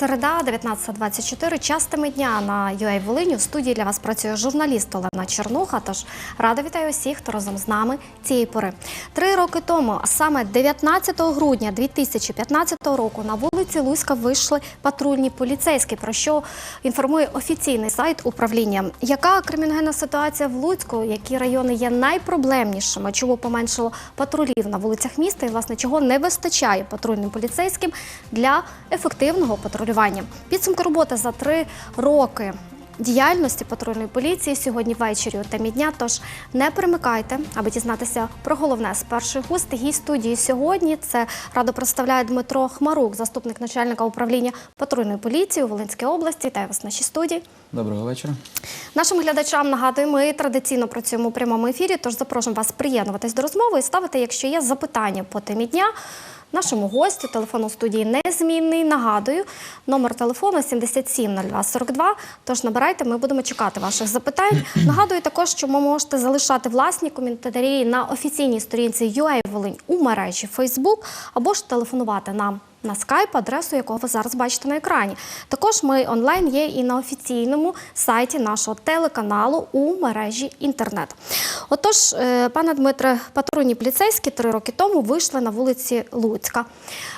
Середа, 19.24, час теми дня на UA Волині. В студії для вас працює журналіст Олена Чернуха. Тож рада вітаю усіх, хто разом з нами цієї пори. Три роки тому, а саме 19 грудня 2015 року, на вулиці Луська вийшли патрульні поліцейські, про що інформує офіційний сайт управління. Яка криміногенна ситуація в Луцьку? Які райони є найпроблемнішими? Чому поменшало патрулів на вулицях міста? І власне чого не вистачає патрульним поліцейським для ефективного патрулювання? Підсумки роботи за три роки. Діяльності патрульної поліції сьогодні ввечері у темі дня. Тож не перемикайте, аби дізнатися про головне з перших уст. Гість студії сьогодні це радо представляє Дмитро Хмарук, заступник начальника управління патрульної поліції у Волинській області. Вітаю вас в нашій студії. Доброго вечора. Нашим глядачам нагадую, ми традиційно працюємо у прямому ефірі, тож запрошуємо вас приєднуватись до розмови і ставити, якщо є запитання по темі дня. Нашому гостю телефон у студії незмінний. Нагадую, номер телефону 770242. Тож набирайте, ми будемо чекати ваших запитань. Нагадую також, що ви можете залишати власні коментарі на офіційній сторінці UA Волинь у мережі Facebook або ж телефонувати нам на скайп, адресу якого ви зараз бачите на екрані. Також ми онлайн є і на офіційному сайті нашого телеканалу у мережі інтернет. Отож, е, пане Дмитре, патрульні поліцейські три роки тому вийшли на вулиці Луцька.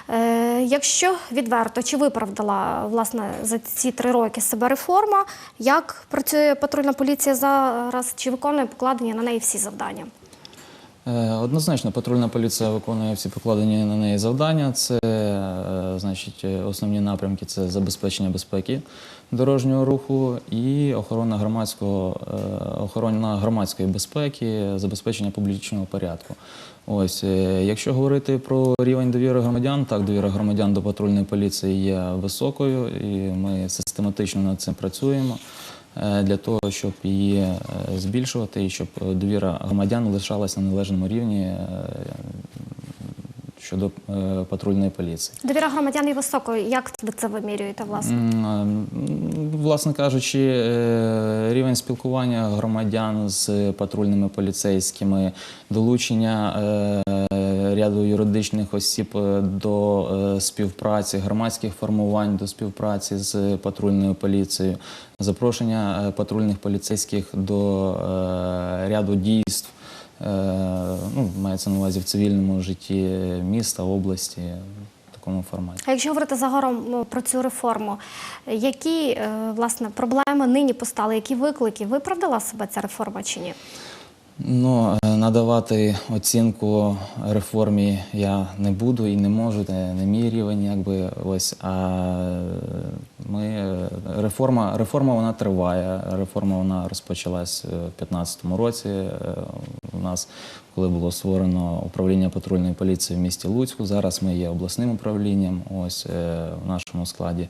Е, Якщо відверто, чи виправдала власне за ці три роки себе реформа? Як працює патрульна поліція зараз? Чи виконує покладені на неї всі завдання? Е, Однозначно, патрульна поліція виконує всі покладені на неї завдання. Це е, значить, е, основні напрямки це забезпечення безпеки дорожнього руху і охорона громадського охорона громадської безпеки, забезпечення публічного порядку. Ось, якщо говорити про рівень довіри громадян, так довіра громадян до патрульної поліції є високою, і ми систематично над цим працюємо. Е, Для того, щоб її е, збільшувати і щоб довіра громадян лишалась на належному рівні е, щодо е, патрульної поліції. Довіра громадян є високою. Як ви це вимірюєте, власне? Власне кажучи, е, рівень спілкування громадян з патрульними поліцейськими, долучення е, ряду юридичних осіб до співпраці, громадських формувань до співпраці з патрульною поліцією, запрошення патрульних поліцейських до ряду дійств. Е, Ну, мається на увазі в цивільному житті міста, області в такому форматі. А якщо говорити загалом ну, про цю реформу, які е, власне проблеми нині постали, які виклики виправдала себе ця реформа чи ні? Ну, е, надавати оцінку реформі я не буду і не можу, це не мій рівень, якби ось. А ми е, реформа, реформа вона триває. Реформа вона розпочалась е, в 2015 році. У нас, коли було створено управління патрульної поліції в місті Луцьку. Зараз ми є обласним управлінням. Ось в нашому складі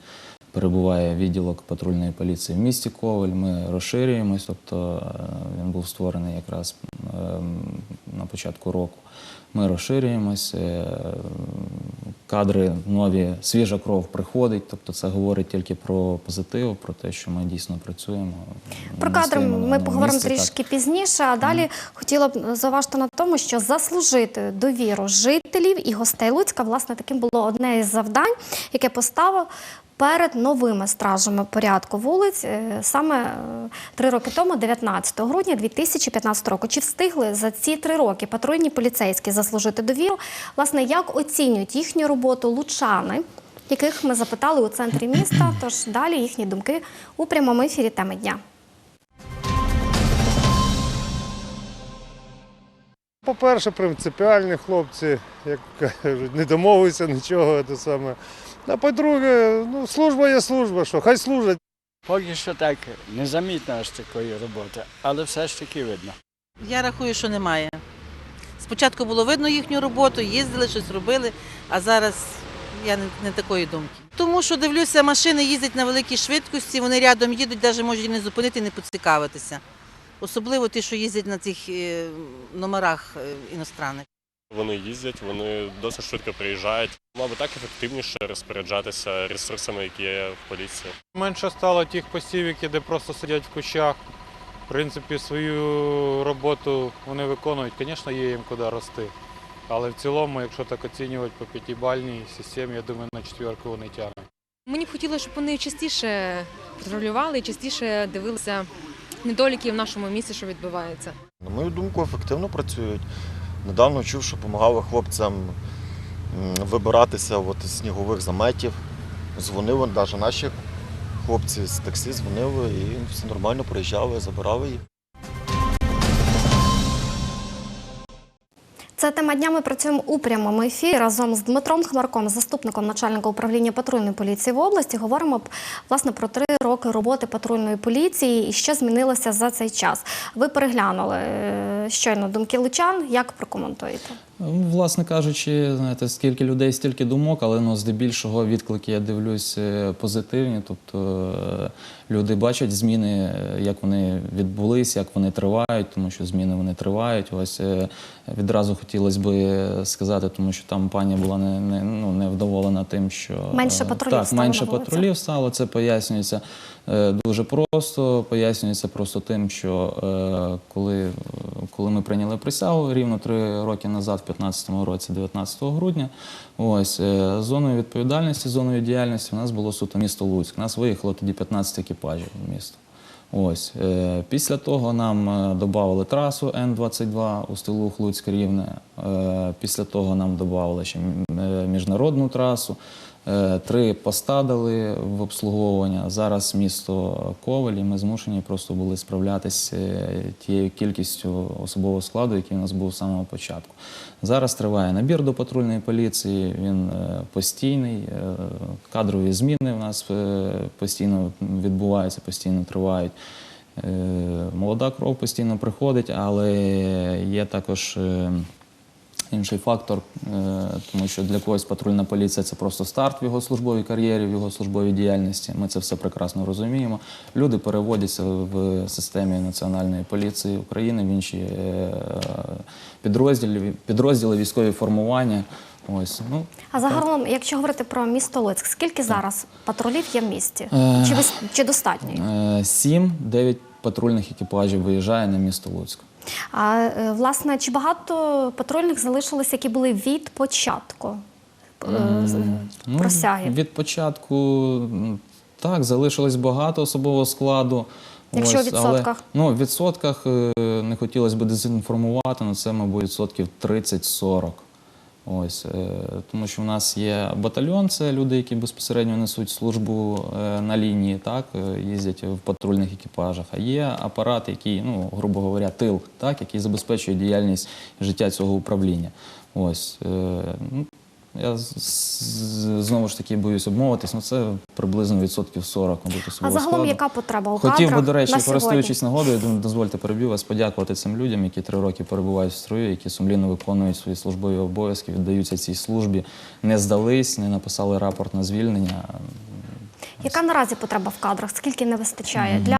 перебуває відділок патрульної поліції в місті Коваль. Ми розширюємось, тобто е, він був створений якраз ем, на початку року. Ми розширюємось, е, кадри нові, свіжа кров приходить. Тобто це говорить тільки про позитив, про те, що ми дійсно працюємо. Про кадри ми поговоримо місці, так. трішки пізніше. А далі хотіла б зауважити на тому, що заслужити довіру жителів і гостей Луцька, власне, таким було одне із завдань, яке поставив. Перед новими стражами порядку вулиць е, саме е, три роки тому, 19 грудня 2015 року. Чи встигли за ці три роки патрульні поліцейські заслужити довіру? Власне, як оцінюють їхню роботу лучани, яких ми запитали у центрі міста? Тож далі їхні думки у прямому ефірі теми дня. По-перше, принципіальні хлопці, як кажуть, не домовилися нічого. Те саме. А по-друге, ну, служба є служба, що хай служать. Поки що так незамітно аж такої роботи, але все ж таки видно. Я рахую, що немає. Спочатку було видно їхню роботу, їздили, щось робили, а зараз я не, не такої думки. Тому що дивлюся, машини їздять на великій швидкості, вони рядом їдуть, навіть можуть не зупинити, не поцікавитися. Особливо ті, що їздять на цих е, номерах е, іностранних. Вони їздять, вони досить швидко приїжджають. Мабуть, так ефективніше розпоряджатися ресурсами, які є в поліції. Менше стало тих постів, які де просто сидять в кущах. В принципі, свою роботу вони виконують. Звісно, є їм куди рости. Але в цілому, якщо так оцінювати по п'ятибальній системі, я думаю, на четверку вони тягнуть. Мені б хотілося, щоб вони частіше патрулювали частіше дивилися недоліки в нашому місті, що відбувається. На мою думку, ефективно працюють. Недавно чув, що допомагали хлопцям вибиратися от з снігових заметів. Дзвонили, навіть наші хлопці з таксі дзвонили і все нормально приїжджали, забирали їх. Це тема дня. Ми працюємо у прямому ефірі разом з Дмитром Хмарком, заступником начальника управління патрульної поліції в області. Говоримо власне про три роки роботи патрульної поліції і що змінилося за цей час. Ви переглянули е, щойно думки лучан. Як прокоментуєте? Ну, Власне кажучи, знаєте, скільки людей, стільки думок, але ну, здебільшого відклики я дивлюсь е, позитивні. Тобто е, люди бачать зміни, е, як вони відбулись, як вони тривають, тому що зміни вони тривають. Ось відразу хотілося би сказати, тому що там пані була не, не, ну, невдоволена тим, що Менше патрулів так, стало менше патрулів стало. Це пояснюється дуже просто. Пояснюється просто тим, що коли, коли ми прийняли присягу рівно три роки назад, в 2015 році, 19 грудня, ось е, зоною відповідальності, зоною діяльності у нас було суто місто Луцьк. Нас виїхало тоді 15 екіпажів в місто. Ось е, після того нам е, додали трасу Н-22 у стилу Луцьк Рівне. Після того нам додали ще міжнародну трасу. Е, Три поста в обслуговування. Зараз місто Ковель, і ми змушені просто були справлятися тією кількістю особового складу, який у нас був з самого початку. Зараз триває набір до патрульної поліції, він е, постійний. е, Кадрові зміни в нас е, постійно відбуваються, постійно тривають. Е, Молода кров постійно приходить, але є також. Інший фактор, е, тому що для когось патрульна поліція це просто старт в його службовій кар'єрі, в його службовій діяльності. Ми це все прекрасно розуміємо. Люди переводяться в системі Національної поліції України в інші е, підрозділи, підрозділи військові формування. Ось ну А загалом, якщо говорити про місто Луцьк, скільки зараз патрулів є в місті? Е. Чи, чи достатньо? сім-дев'ять патрульних екіпажів виїжджає на місто Луцьк. А е, власне, чи багато патрульних залишилось, які були від початку е, Ну, просяги? Від початку так, залишилось багато особового складу. Якщо Ось, в відсотках? ну, в відсотках е, не хотілося б дезінформувати, але це, мабуть, відсотків 30-40. Ось, е, тому що в нас є батальйон, це люди, які безпосередньо несуть службу е, на лінії, так, е, їздять в патрульних екіпажах. А є апарат, який, ну, грубо говоря, тил, так, який забезпечує діяльність життя цього управління. Ось, ну, я з- з- знову ж таки боюсь обмовитись, ну це приблизно відсотків 40, мабуть, А особового загалом складу. яка потреба у Хотів кадрах би, до речі, на сьогодні? користуючись нагодою, д- дозвольте переб'ю вас, подякувати цим людям, які три роки перебувають в строю, які сумлінно виконують свої службові обов'язки, віддаються цій службі, не здались, не написали рапорт на звільнення. Яка наразі потреба в кадрах? Скільки не вистачає для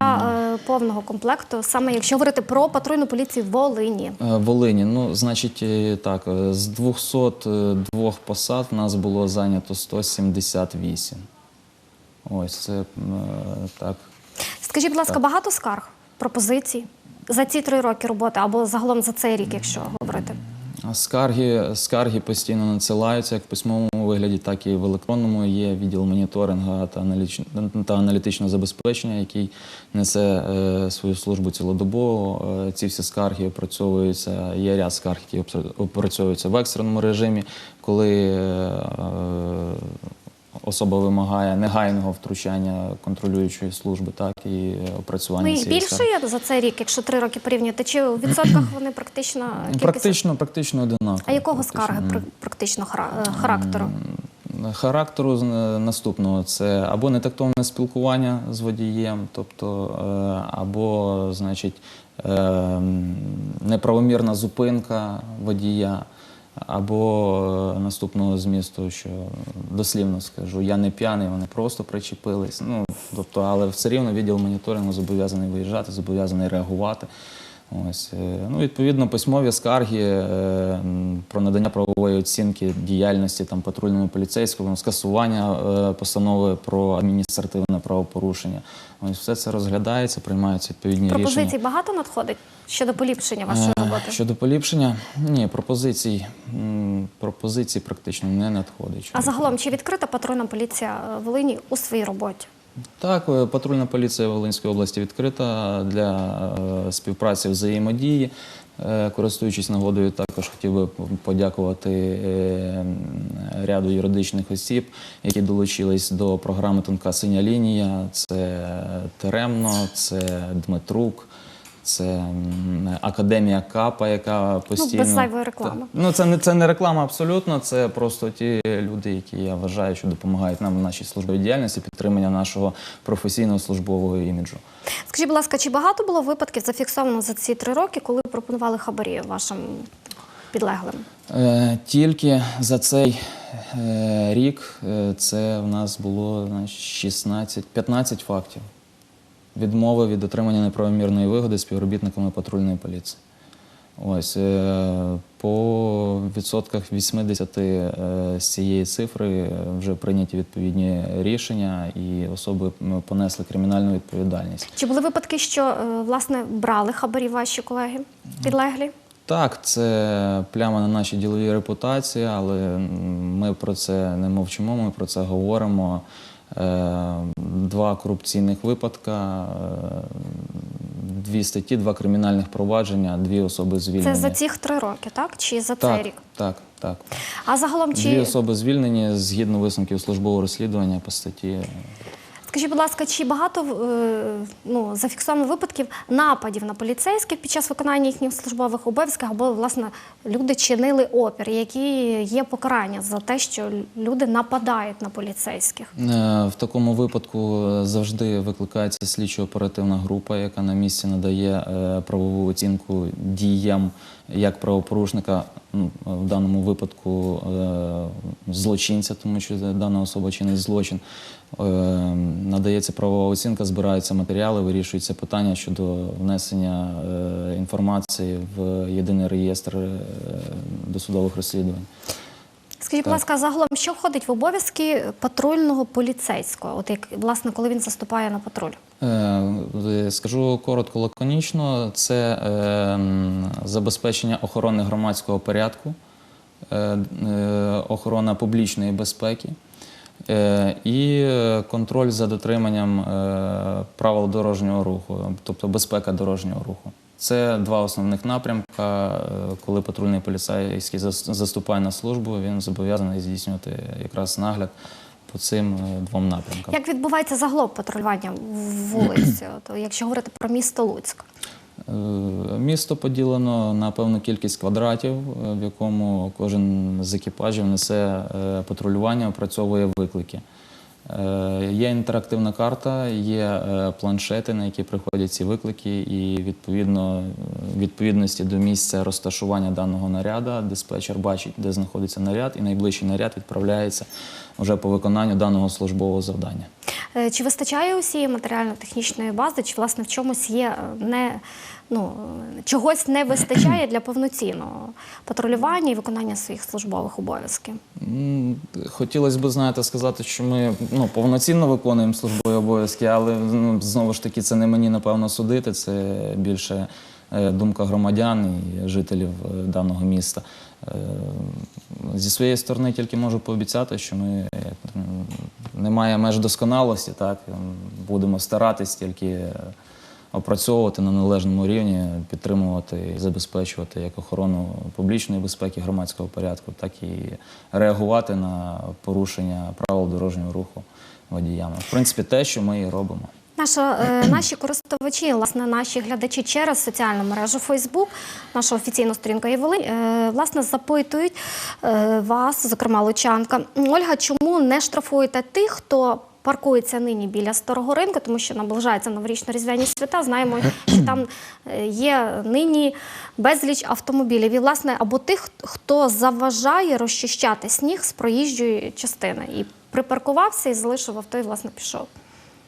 е, повного комплекту, саме якщо говорити про патрульну поліцію в Волині? Е, Волині, ну, значить, е, так, е, з 202 посад в нас було зайнято 178. Ось це м, е, так. Скажіть, будь ласка, багато скарг, пропозицій за ці три роки роботи або загалом за цей рік, якщо Скарги, скарги постійно надсилаються як в письмовому вигляді, так і в електронному. Є відділ аналіч... та аналітичного забезпечення, який несе е, свою службу цілодобово. Е, ці всі скарги опрацьовуються. Є ряд скарг, які опрацьовуються в екстреному режимі, коли е, особа вимагає негайного втручання контролюючої служби, так і опрацювання Ну цієї більше є за цей рік, якщо три роки порівнювати, чи у відсотках вони практично кількість? Практично, практично одинаково. А якого Практично. скарги практично е, характеру? Характеру з- наступного це або нетактовне спілкування з водієм, тобто е, або, значить, е, неправомірна зупинка водія, або е, наступного змісту, що дослівно скажу, я не п'яний, вони просто причепились. Ну, тобто, але все рівно відділ моніторингу зобов'язаний виїжджати, зобов'язаний реагувати. Ось, е, ну, відповідно, письмові скарги е, про надання правової оцінки діяльності там, патрульному поліцейському, скасування е, постанови про адміністративне правопорушення. Ось все це розглядається, приймаються відповідні Пропозицій рішення. багато надходить щодо поліпшення вашої роботи? Щодо поліпшення, ні, пропозицій, пропозицій практично не надходить. А загалом, чи відкрита патрульна поліція Волині у своїй роботі? Так, е, патрульна поліція Волинської області відкрита для е, співпраці взаємодії. Е, Користуючись нагодою, також хотів би подякувати ряду юридичних осіб, які долучились до програми Тонка синя лінія. Це Теремно, це Дмитрук. Це Академія Капа, яка постійно без зайвої реклами. Ну це не це не реклама абсолютно. Це просто ті люди, які я вважаю, що допомагають нам в нашій службовій діяльності, підтримання нашого професійного службового іміджу. Скажіть, будь ласка, чи багато було випадків зафіксовано за ці три роки, коли пропонували хабарі вашим підлеглим? Е, тільки за цей е, рік е, це в нас було значить, 16, 15 фактів відмови від отримання неправомірної вигоди співробітниками патрульної поліції. Ось е, по відсотках 80 е, з цієї цифри е, вже прийняті відповідні рішення, і особи понесли кримінальну відповідальність. Чи були випадки, що власне брали хабарі ваші колеги підлеглі? Так, це пляма на нашій діловій репутації, але ми про це не мовчимо, ми про це говоримо. Е, Два корупційних випадка, е, дві статті, два кримінальних провадження, дві особи звільнені. Це за цих три роки, так? Чи за цей рік? так, так. А загалом чи Дві особи звільнені згідно висновків службового розслідування по статті. Скажіть, будь ласка, чи багато е, ну, зафіксовано випадків нападів на поліцейських під час виконання їхніх службових обов'язків, або власне люди чинили опір, які є покарання за те, що люди нападають на поліцейських? Е, В такому випадку е, завжди викликається слідчо-оперативна група, яка на місці надає правову оцінку діям як правопорушника, ну, в даному випадку е, злочинця, тому що дана особа чинить злочин. Е, Надається правова оцінка, збираються матеріали, вирішується питання щодо внесення е, інформації в єдиний реєстр досудових розслідувань. Скажіть, будь ласка, загалом, що входить в обов'язки патрульного поліцейського? От як власне, коли він заступає на патруль? Е, Скажу коротко, лаконічно. Це е, забезпечення охорони громадського порядку, е, е, охорона публічної безпеки е, і е, контроль за дотриманням е, правил дорожнього руху, тобто безпека дорожнього руху. Це два основних напрямка. Е, Коли патрульний поліцейський заступає на службу, він зобов'язаний здійснювати якраз нагляд по цим е, двом напрямкам. Як відбувається загалом патрулювання вулиці, от, якщо говорити про місто Луцьк? Е, Місто поділено на певну кількість квадратів, е, в якому кожен з екіпажів несе патрулювання, опрацьовує виклики. Е, Є інтерактивна карта, є е, планшети, на які приходять ці виклики, і відповідно е, відповідності до місця розташування даного наряда диспетчер бачить, де знаходиться наряд, і найближчий наряд відправляється вже по виконанню даного службового завдання. Чи вистачає усієї матеріально-технічної бази, чи власне в чомусь є не ну чогось не вистачає для повноцінного патрулювання і виконання своїх службових обов'язків? Хотілося б, знаєте, сказати, що ми ну, повноцінно виконуємо службові обов'язки, але ну, знову ж таки це не мені напевно судити, це більше е, думка громадян і жителів е, даного міста. Е, Зі своєї сторони тільки можу пообіцяти, що ми немає меж досконалості, так будемо старатись тільки опрацьовувати на належному рівні, підтримувати і забезпечувати як охорону публічної безпеки громадського порядку, так і реагувати на порушення правил дорожнього руху водіями. В принципі, те, що ми і робимо. Наша, е, наші користувачі, власне, наші глядачі через соціальну мережу Facebook, нашу офіційну сторінку є Волинь, е, власне, запитують е, вас, зокрема Лучанка. Ольга, чому не штрафуєте тих, хто паркується нині біля старого ринку, тому що наближаються новорічно-різдвяні свята. Знаємо, що там е, є нині безліч автомобілів. І, власне, або тих, хто заважає розчищати сніг з проїжджої частини і припаркувався і залишив авто, і власне пішов.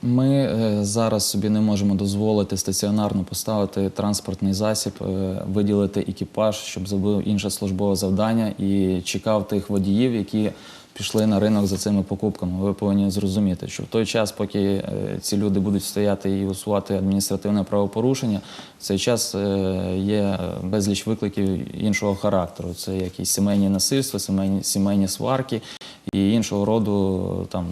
Ми е, зараз собі не можемо дозволити стаціонарно поставити транспортний засіб, е, виділити екіпаж, щоб зробив інше службове завдання і чекав тих водіїв, які пішли на ринок за цими покупками. Ви повинні зрозуміти, що в той час, поки е, ці люди будуть стояти і усувати адміністративне правопорушення, в цей час е, є безліч викликів іншого характеру. Це якісь сімейні насильства, сімейні, сімейні сварки і іншого роду там.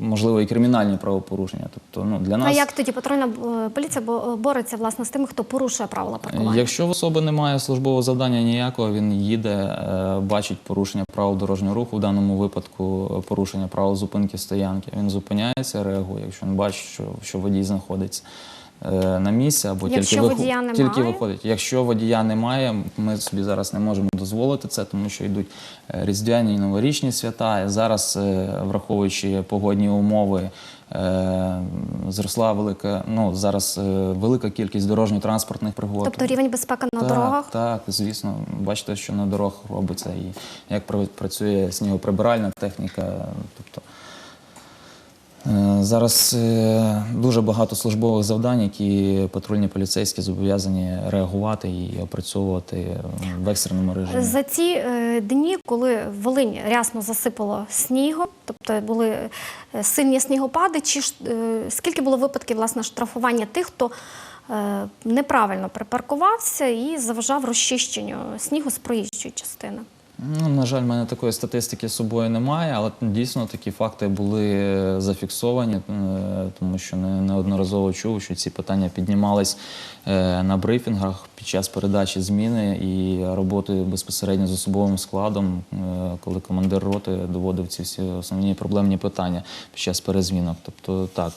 Можливо, і кримінальні правопорушення. Тобто, ну для нас А як тоді патрульна е, поліція бо- бореться власне з тими, хто порушує правила паркування? Якщо в особи немає службового завдання ніякого, він їде, е, бачить порушення правил дорожнього руху, в даному випадку е, порушення правил зупинки стоянки. Він зупиняється, реагує, якщо він бачить, що, що водій знаходиться е, на місці або Якщо тільки, водія немає? тільки виходить. Якщо водія немає, ми собі зараз не можемо дозволити це, тому що йдуть е, різдвяні і новорічні свята. І зараз, е, враховуючи погодні умови, е, зросла велика, ну зараз е, велика кількість дорожньо-транспортних пригод. Тобто рівень безпеки на так, дорогах? Так, звісно. Бачите, що на дорогах робиться і як пра- працює снігоприбиральна техніка. Тобто е, зараз е, дуже багато службових завдань, які патрульні поліцейські зобов'язані реагувати і опрацьовувати е, в екстреному режимі. За ці е, дні, коли Волинь рясно засипало снігом, тобто були е, сильні снігопади, чи е, скільки було випадків власне штрафування тих, хто е, неправильно припаркувався і заважав розчищенню снігу з проїжджої частини? Ну, на жаль, в мене такої статистики з собою немає, але дійсно такі факти були е, зафіксовані, е, тому що неодноразово чув, що ці питання піднімались е, на брифінгах під час передачі зміни і роботи безпосередньо з особовим складом, коли командир роти доводив ці всі основні проблемні питання під час перезмінок. Тобто так,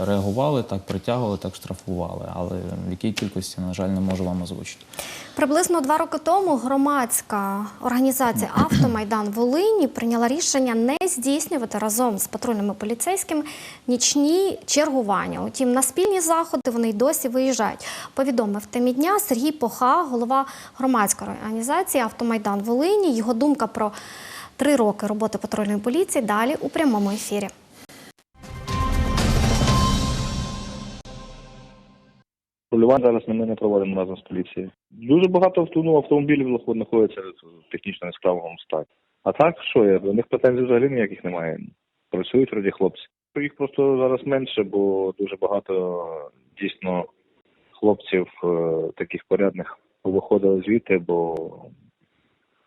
реагували, так притягували, так штрафували, але в якій кількості, на жаль, не можу вам озвучити. Приблизно два роки тому громадська організація Автомайдан Волині прийняла рішення не здійснювати разом з патрульними поліцейськими нічні чергування. Утім, на спільні заходи вони й досі виїжджають. Повідомив темі дня Сергій Поха, голова громадської організації Автомайдан Волині. Його думка про три роки роботи патрульної поліції далі у прямому ефірі. Полювання зараз ми не проводимо разом з поліцією. Дуже багато ну, автомобілів знаход- знаходиться в технічно несправному стані. А так, що є? До них претензій взагалі ніяких немає. Працюють раді хлопці. Їх просто зараз менше, бо дуже багато дійсно хлопців е, таких порядних виходили звідти, бо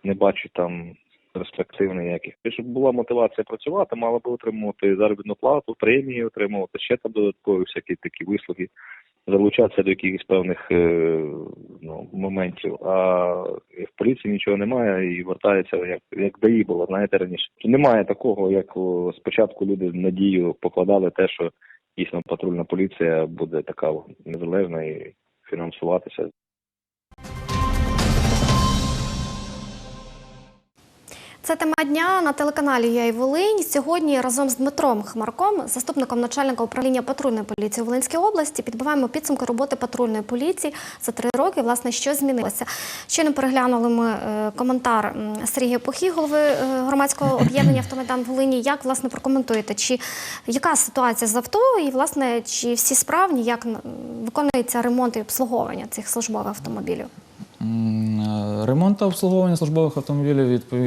не бачу там перспектив ніяких. Щоб була мотивація працювати, мали би отримувати заробітну плату, премії отримувати, ще там додаткові всякі такі вислуги залучатися до якихось певних е, ну, моментів. А в поліції нічого немає і вертається, як, як даї було, знаєте, раніше. Немає такого, як спочатку люди надію покладали те, що дійсно патрульна поліція буде така незалежна і фінансуватися Це тема дня на телеканалі Я і Волинь. Сьогодні разом з Дмитром Хмарком, заступником начальника управління патрульної поліції у Волинській області, підбиваємо підсумки роботи патрульної поліції за три роки. Власне, що змінилося. Щойно переглянули ми е, коментар Сергія Похі, голови е, громадського об'єднання Автомайдан Волині. Як власне прокоментуєте? Чи яка ситуація з авто? І власне чи всі справні, як виконується ремонт і обслуговування цих службових автомобілів? Е, Ремонт та обслуговування службових автомобілів е,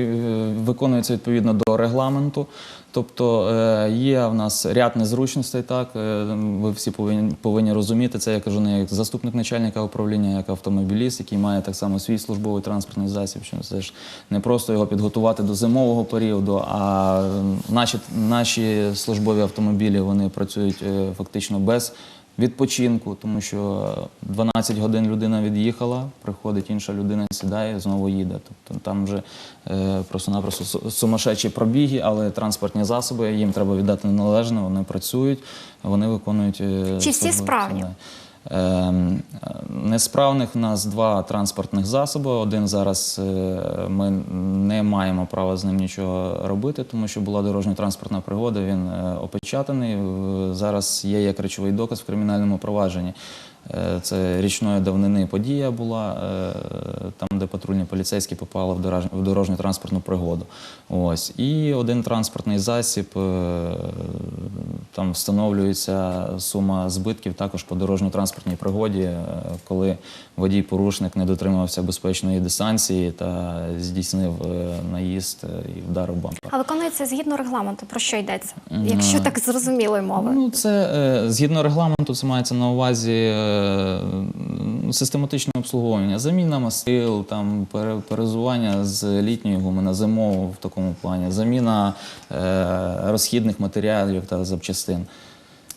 виконується відповідно до регламенту. Тобто е, є в нас ряд незручностей. Так ви всі повинні, повинні розуміти. Це я кажу не як заступник начальника управління, як автомобіліст, який має так само свій службовий транспортний засіб. Що це ж не просто його підготувати до зимового періоду, а наші, наші службові автомобілі вони працюють фактично без відпочинку, тому що 12 годин людина від'їхала, приходить інша людина, сідає, знову їде. Тобто там вже е, просто-напросто сумасшедші пробіги, але транспортні засоби їм треба віддати належне, вони працюють, вони виконують. е, Чи всі справні? Ем, Несправних в нас два транспортних засоби. Один зараз е, ми не маємо права з ним нічого робити, тому що була дорожньо-транспортна пригода. Він е, опечатаний. Зараз є як речовий доказ в кримінальному провадженні. Е, Це річної давнини подія була, е, там, де патрульні поліцейські попали в дорож- в дорожню транспортну пригоду. Ось. І один транспортний засіб, е, там встановлюється сума збитків також по дорожньо-транспортній пригоді, коли водій-порушник не дотримався безпечної дистанції та здійснив е, наїзд е, і вдарив бампер. А виконується згідно регламенту. Про що йдеться? Якщо так зрозумілою мовою. Ну, це е, згідно регламенту, це мається на увазі е, систематичне обслуговування, заміна мастил, там пере- перезування з літньої гуми на зимову в такому плані, заміна розхідних матеріалів та запчастин.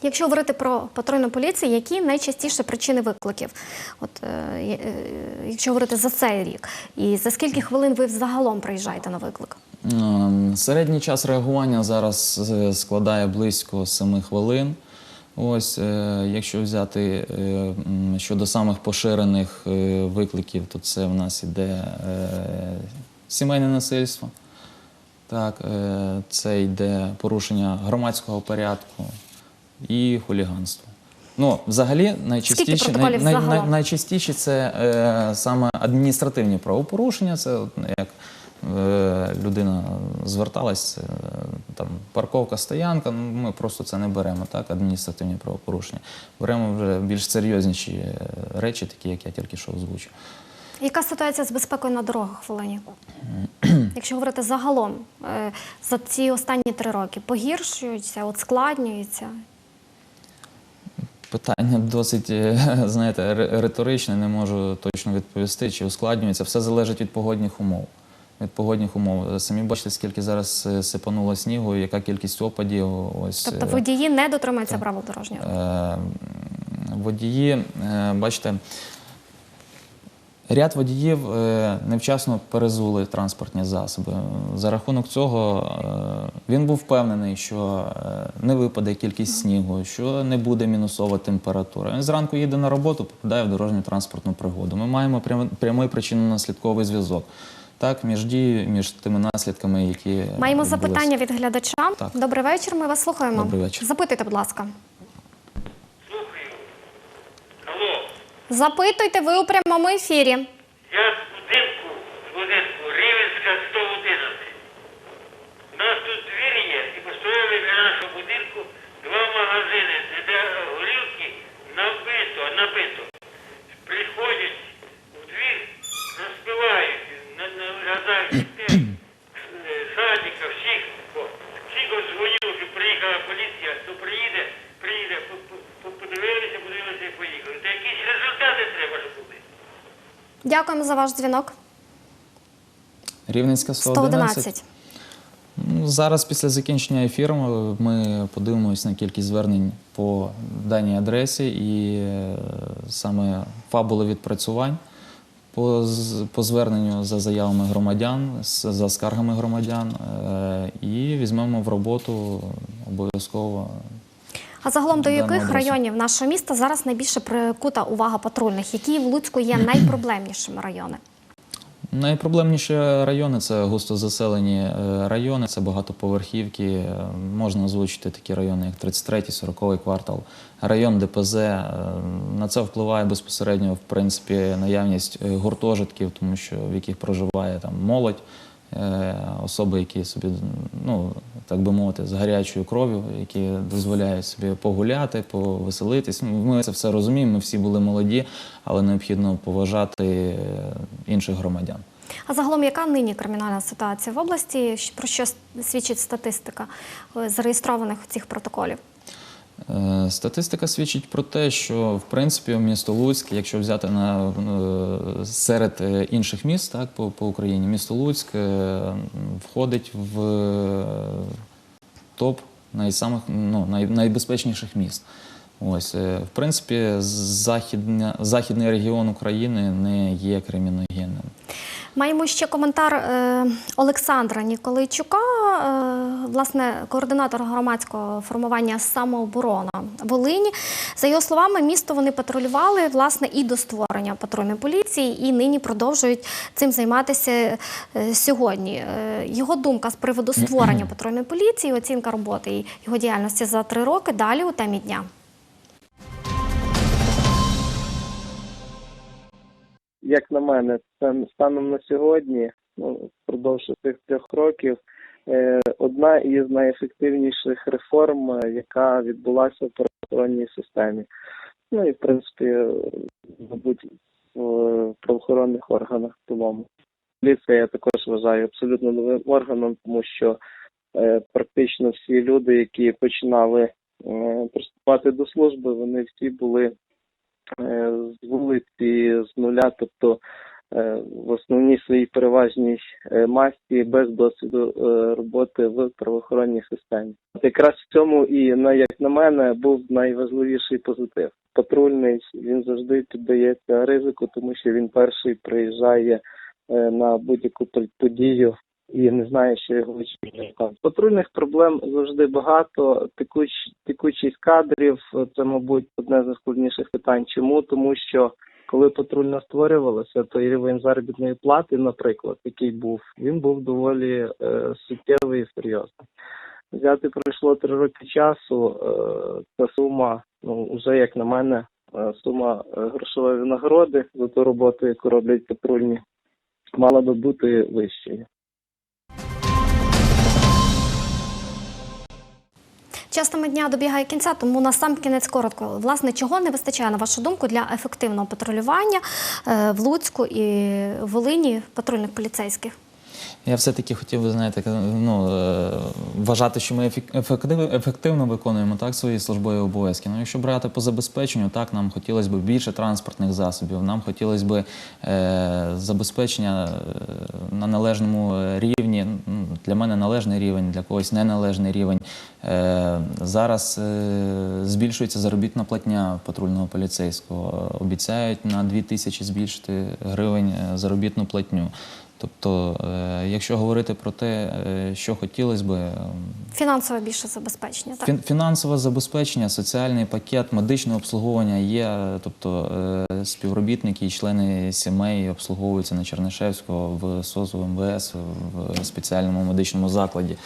Якщо говорити про патрульну поліцію, які найчастіше причини викликів? От е, е, якщо говорити за цей рік, і за скільки хвилин ви взагалом приїжджаєте на виклик? Ем, Середній час реагування зараз е, складає близько 7 хвилин. Ось, е, якщо взяти е, щодо самих поширених е, викликів, то це в нас іде е, сімейне насильство. Так, е, це йде порушення громадського порядку і хуліганство. Ну, взагалі, найчастіше, протоколів загалом? найчастіше це е, саме адміністративні правопорушення. Це от, як е, людина зверталась, е, там парковка, стоянка. Ну, ми просто це не беремо, так, адміністративні правопорушення. Беремо вже більш серйозніші е, речі, такі, як я тільки що озвучив. Яка ситуація з безпекою на дорогах в Волині? Якщо говорити загалом, е, за ці останні три роки погіршуються, ускладнюються? Питання досить, е, знаєте, риторичне, не можу точно відповісти, чи ускладнюється. Все залежить від погодних умов. Від погодних умов. Самі бачите, скільки зараз е, сипануло снігу, яка кількість опадів. Ось, Тобто е, водії не дотримуються правил дорожнього? Водії, бачите, ряд водіїв е, невчасно перезули транспортні засоби. За рахунок цього е, він був впевнений, що е, не випаде кількість снігу, що не буде мінусова температура. Він зранку їде на роботу, попадає в дорожню транспортну пригоду. Ми маємо прям- прямий причинно-наслідковий зв'язок. Так, між дією, між тими наслідками, які Маємо відбулися. запитання від глядача. Так. Добрий вечір, ми вас слухаємо. Добрий вечір. Запитуйте, будь ласка. Запитуйте, ви у прямому ефірі. я з будинку, з будинку Рівенська 111. У нас тут двір є і построїли для нашого будинку два магазини, де горілки набито, набито. Приходять у двір, розпивають, на- наглядають дітей, е, садика, всіх. О, Всіх от дзвонив, що приїхала поліція, то приїде, приїде, по- по- по- подивилися, подивилися і поїхали. Та якісь результати треба, щоб були. Дякуємо за ваш дзвінок. Рівненська 111. 111. Ну, Зараз після закінчення ефіру ми подивимось на кількість звернень по даній адресі і е, саме фабули відпрацювань по, по зверненню за заявами громадян, за скаргами громадян е, і візьмемо в роботу обов'язково. А загалом до яких районів нашого міста зараз найбільше прикута увага патрульних? Які в Луцьку є найпроблемнішими райони? Найпроблемніші райони це густозаселені е, райони, це багатоповерхівки. Е, Можна озвучити такі райони, як 33-й, 40-й квартал, район ДПЗ. Е, На це впливає безпосередньо в принципі наявність гуртожитків, тому що в яких проживає там молодь, особи, які собі, ну так би мовити, з гарячою кров'ю, які дозволяють собі погуляти, повеселитись. Ну, Ми це все розуміємо. Ми всі були молоді, але необхідно поважати е, інших громадян. А загалом, яка нині кримінальна ситуація в області? Про що свідчить статистика е, зареєстрованих цих протоколів? Е, Статистика свідчить про те, що в принципі місто Луцьк, якщо взяти на е, серед е, інших міст так, по, по Україні, місто Луцьк входить в топ найсамих, ну, най, найбезпечніших міст. Ось, в принципі, західня, західний регіон України не є криміногенним. Маємо ще коментар Олександра Ніколайчука, власне, координатора громадського формування самооборона Волині. За його словами, місто вони патрулювали власне і до створення патрульної поліції, і нині продовжують цим займатися е, сьогодні. Е, Його думка з приводу створення патрульної поліції, оцінка роботи і його діяльності за три роки. Далі у темі дня. як на мене, стан- станом на сьогодні, ну, впродовж цих трьох років, одна із найефективніших реформ, е, яка відбулася в правоохоронній системі. Ну і в принципі, е, мабуть, в правоохоронних органах в цілому. Поліція я також вважаю абсолютно новим органом, тому що е, практично всі люди, які починали е, приступати до служби, вони всі були е, з вулиці з нуля, тобто е, в основній своїй переважній е, масі без досвіду е, роботи в правоохоронній системі. Якраз в цьому і на як на мене був найважливіший позитив. Патрульний він завжди піддається ризику, тому що він перший приїжджає е, на будь-яку подію і не знає, що його очікує. Патрульних проблем завжди багато. Текуч, текучість кадрів це, мабуть, одне з найскладніших питань. Чому? Тому що коли патрульна створювалася, то і рівень заробітної плати, наприклад, який був, він був доволі е, суттєвий і серйозний. Взяти пройшло три роки часу. Е, ця сума, ну вже як на мене, е, сума е, грошової нагороди за ту роботу, яку роблять патрульні, мала би бути вищою. Час теми дня добігає кінця, тому на сам кінець коротко. Власне, чого не вистачає, на вашу думку, для ефективного патрулювання е, в Луцьку і Волині патрульних поліцейських? Я все-таки хотів би, знаєте, ну, е, вважати, що ми ефективно виконуємо так свої службові обов'язки. Ну, якщо брати по забезпеченню, так нам хотілося б більше транспортних засобів, нам хотілося б е, забезпечення е, на належному рівні. Для мене належний рівень, для когось неналежний рівень. Е, зараз е, збільшується заробітна платня патрульного поліцейського. Обіцяють на 2 тисячі збільшити гривень е, заробітну платню. Тобто, е, якщо говорити про те, е, що хотілося б, е, Фінансове більше забезпечення. Так? фінансове забезпечення, соціальний пакет, медичне обслуговування є. е, Тобто співробітники і члени сімей обслуговуються на Чернишевського в СОЗу МВС в спеціальному медичному закладі.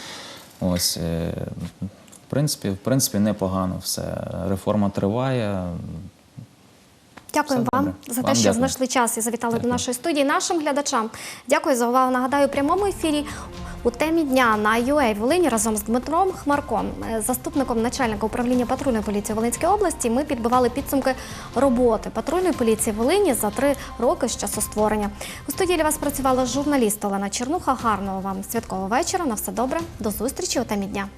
Ось в принципі, в принципі, непогано все. Реформа триває. Дякую вам добре. за те, Вам що дякую. знайшли час і завітали до нашої студії. Нашим глядачам дякую за увагу. Нагадаю, у прямому ефірі у темі дня на UA Волині разом з Дмитром Хмарком, е, заступником начальника управління патрульної поліції Волинської області. Ми підбивали підсумки роботи патрульної поліції Волині за три роки з часу створення. У студії для вас працювала журналіст Олена Чернуха. Гарного вам святкового вечора. На все добре. До зустрічі у темі дня.